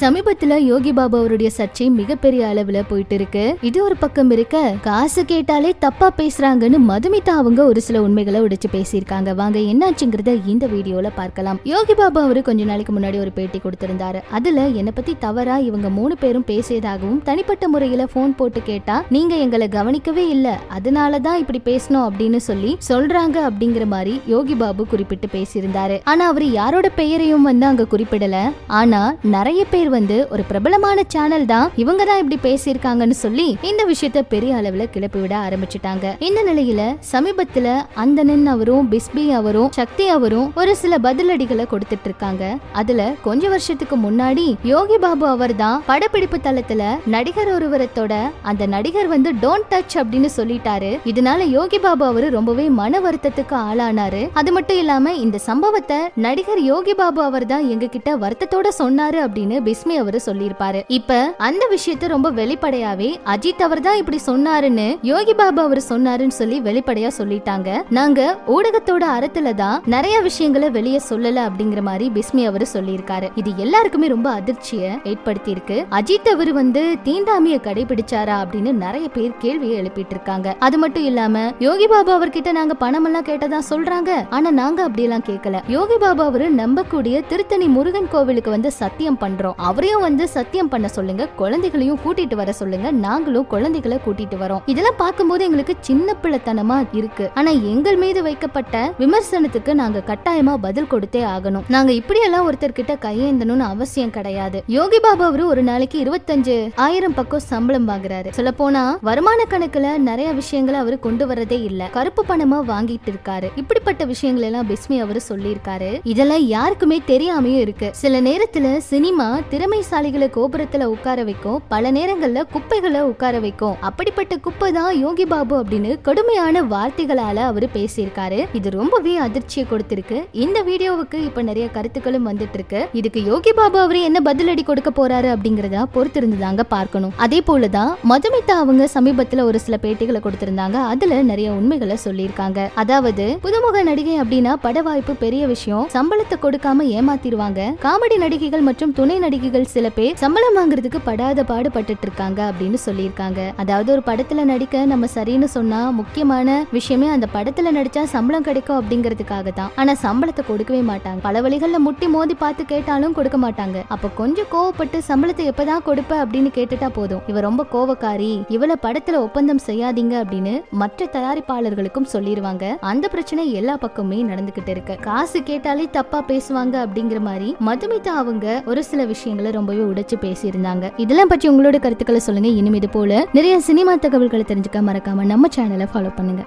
சமீபத்துல யோகி பாபு அவருடைய சர்ச்சை மிகப்பெரிய அளவுல போயிட்டு இருக்கு இது ஒரு பக்கம் இருக்க காசு கேட்டாலே தப்பா பேசுறாங்கன்னு மதுமிதா அவங்க ஒரு சில உண்மைகளை உடைச்சு பேசியிருக்காங்க. வாங்க என்னாச்சுங்கிறத இந்த வீடியோல பார்க்கலாம். யோகி பாபு அவரு கொஞ்ச நாளைக்கு முன்னாடி ஒரு பேட்டி கொடுத்திருந்தாரு. அதுல என்னை பத்தி தவறா இவங்க மூணு பேரும் பேசியதாகவும் தனிப்பட்ட முறையில போன் போட்டு கேட்டா நீங்க எங்களை கவனிக்கவே இல்ல. அதனாலதான் இப்படி பேசணும் அப்படின்னு சொல்லி சொல்றாங்க அப்படிங்கிற மாதிரி யோகி பாபு குறிப்பிட்டு பேசியிருந்தாரு. ஆனா அவர் யாரோட பெயரையும் வந்து அங்க குறிப்பிடல. ஆனா நிறைய பேர் வந்து ஒரு பிரபலமான சேனல் தான். இவங்க தான் இப்படி பேசியிருக்காங்கன்னு சொல்லி இந்த விஷயத்த பெரிய அளவுல கிளப்பி விட ஆரம்பிச்சிட்டாங்க. இந்த நிலையில சமீபத்துல அந்தனன் அவரும் பிஸ்பி அவரும் சக்தி அவரும் ஒரு சில பதிலடிகளை கொடுத்துட்டு இருக்காங்க. அதுல கொஞ்ச வருஷத்துக்கு முன்னாடி யோகி பாபு அவர் தான் படப்பிடிப்பு தளத்துல நடிகர் ஒருவரத்தோட அந்த நடிகர் வந்து டோன்ட் டச் அப்படின்னு சொல்லிட்டாரு. இதனால யோகி பாபு அவரு ரொம்பவே மன வருத்தத்துக்கு ஆளானாரு. அது மட்டும் இல்லாம இந்த சம்பவத்தை நடிகர் யோகி பாபு அவர் தான் எங்க கிட்ட வருத்தத்தோட சொன்னாரு அப்படின்னு பிஸ்மி அவரு சொல்லியிருப்பாரு. இப்ப அந்த விஷயத்த ரொம்ப வெளிப்படையாவே அஜித் அவர் தான் இப்படி சொன்னாருன்னு யோகி பாபா அவர் சொன்னாருன்னு சொல்லி வெளிப்படையா சொல்லிட்டாங்க. நாங்க ஊடகத்தோட அறத்துல தான் நிறைய விஷயங்களை வெளியே சொல்லல அப்படிங்கிற மாதிரி பிஸ்மி அவரு சொல்லியிருக்காரு. இது எல்லாருக்குமே ரொம்ப அதிர்ச்சியை ஏற்படுத்தி இருக்கு அஜித் அவர் வந்து தீண்டாமைய கடைபிடிச்சாரா அப்படின்னு நிறைய பேர் கேள்வியை எழுப்பிட்டு இருக்காங்க அது மட்டும் இல்லாம யோகி பாபா அவர்கிட்ட நாங்க பணம் எல்லாம் கேட்டதா சொல்றாங்க. ஆனா நாங்க அப்படியெல்லாம் கேட்கல யோகி பாபா அவரு நம்பக்கூடிய திருத்தணி முருகன் கோவிலுக்கு வந்து சத்தியம் பண்றோம். அவரையும் வந்து சத்தியம் பண்ண சொல்லுங்க குழந்தைகளையும் கூட்டிட்டு வர சொல்லுங்க நாங்களும் குழந்தைகளை கூட்டிட்டு வரோம். இதெல்லாம் பார்க்கும்போது எங்களுக்கு சின்ன பிள்ளைத்தனமா இருக்கு. ஆனா எங்கள் மீது வைக்கப்பட்ட விமர்சனத்துக்கு நாங்க கட்டாயமா பதில் கொடுத்தே ஆகணும். நாங்க இப்படியெல்லாம் ஒருத்தர்கிட்ட கையேந்தணும்னு அவசியம் கிடையாது. யோகி பாபா அவரு ஒரு நாளைக்கு இருபத்தஞ்சு ஆயிரம் பக்கம் சம்பளம் வாங்குறாரு. சொல்ல போனா வருமான கணக்குல நிறைய விஷயங்களை அவரு கொண்டு வரதே இல்ல. கருப்பு பணமா வாங்கிட்டு இருக்காரு. இப்படிப்பட்ட விஷயங்கள் எல்லாம் பிஸ்மி அவரு சொல்லியிருக்காரு. இதெல்லாம் யாருக்குமே தெரியாமையும் இருக்கு. சில நேரத்துல சினிமா திறமைசாலிகளை கோபுரத்துல உட்கார வைக்கும். பல நேரங்கள்ல குப்பைகளை உட்கார வைக்கும். அப்படிப்பட்ட குப்பை தான் யோகி பாபு அப்படின்னு கடுமையான வார்த்தைகளால அவரு பேசியிருக்காரு. இது ரொம்பவே அதிர்ச்சியை கொடுத்திருக்கு. இந்த வீடியோவுக்கு இப்ப நிறைய கருத்துக்களும் வந்துட்டு இருக்கு இதுக்கு யோகி பாபு அவரு என்ன பதிலடி கொடுக்க போறாரு அப்படிங்கறத பொறுத்திருந்துதாங்க பார்க்கணும். அதே போலதான் மதுமிதா அவங்க சமீபத்துல ஒரு சில பேட்டிகளை கொடுத்திருந்தாங்க. அதுல நிறைய உண்மைகளை சொல்லியிருக்காங்க. அதாவது புதுமுக நடிகை அப்படின்னா பட வாய்ப்பு பெரிய விஷயம். சம்பளத்தை கொடுக்காம ஏமாத்திருவாங்க காமெடி நடிகைகள் மற்றும் துணை நடிகைகள் சில பேர் சம்பளம் வாங்குறதுக்கு படாத பாடுபட்டு இருக்காங்க அப்படின்னு சொல்லியிருக்காங்க. அதாவது ஒரு படத்துல நடிக்க நம்ம சரின்னு சொன்னா முக்கியமான விஷயமே அந்த படத்துல நடிச்சா சம்பளம் கிடைக்கும் அப்படிங்கறதுக்காக தான் ஆனா சம்பளத்தை கொடுக்கவே மாட்டாங்க. பல வழிகள்ல முட்டி மோதி பார்த்து கேட்டாலும் கொடுக்க மாட்டாங்க. அப்ப கொஞ்சம் கோவப்பட்டு சம்பளத்தை எப்பதான் கொடுப்ப அப்படின்னு கேட்டுட்டா போதும். இவ ரொம்ப கோவக்காரி. இவள படத்துல ஒப்பந்தம் செய்யாதீங்க அப்படின்னு மற்ற தயாரிப்பாளர்களுக்கும் சொல்லிடுவாங்க அந்த பிரச்சனை எல்லா பக்கமுமே நடந்துகிட்டு இருக்கு. காசு கேட்டாலே தப்பா பேசுவாங்க அப்படிங்கிற மாதிரி மதுமிதா அவங்க ஒரு சில விஷயங்களை ரொம்பவே உடைச்சு பேசியிருந்தாங்க. இதெல்லாம் பற்றி உங்களோட கருத்துக்களை சொல்லுங்க. இனிமே இது போல நிறைய சினிமா தகவல்களை தெரிஞ்சுக்க மறக்காம நம்ம சேனலை ஃபாலோ பண்ணுங்க.